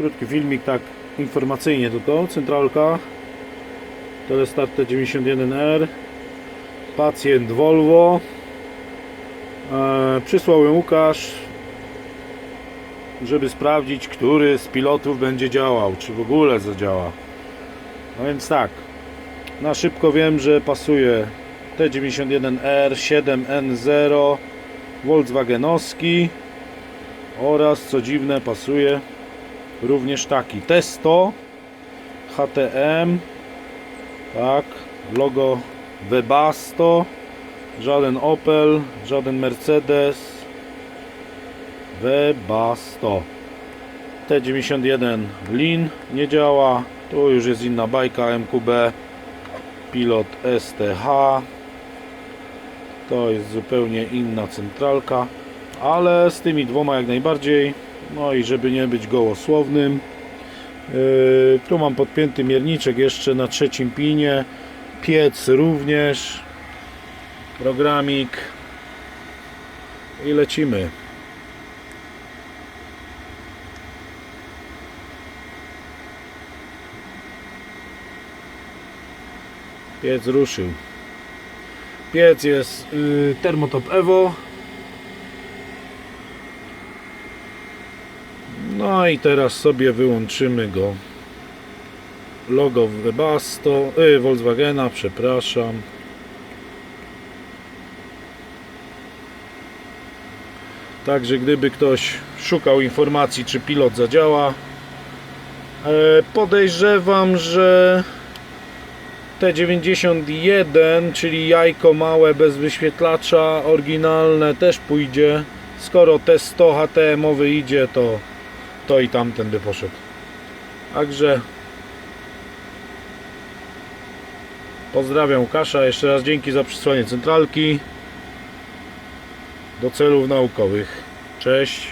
Krótki filmik, tak informacyjnie tylko. Centralka. Telestart T91R. Pacjent Volvo. E, przysłał ją Łukasz, żeby sprawdzić, który z pilotów będzie działał, czy w ogóle zadziała. No więc tak. Na szybko wiem, że pasuje T91R 7N0 Volkswagenowski oraz co dziwne pasuje również taki. Testo HTM tak logo Webasto żaden Opel żaden Mercedes. Webasto. T91 Lin nie działa. Tu już jest inna bajka MQB pilot STH to jest zupełnie inna centralka ale z tymi dwoma jak najbardziej no i żeby nie być gołosłownym yy, tu mam podpięty mierniczek jeszcze na trzecim pinie. Piec również. Programik. I lecimy. Piec ruszył. Piec jest yy, Thermotop Evo No i teraz sobie wyłączymy go. Logo Webasto, y, Volkswagena, przepraszam. Także gdyby ktoś szukał informacji, czy pilot zadziała, e, podejrzewam, że T91, czyli jajko małe bez wyświetlacza, oryginalne też pójdzie. Skoro T100 HTM-owy idzie, to to i tamten by poszedł. Także pozdrawiam Łukasza. Jeszcze raz dzięki za przysłanie centralki do celów naukowych. Cześć.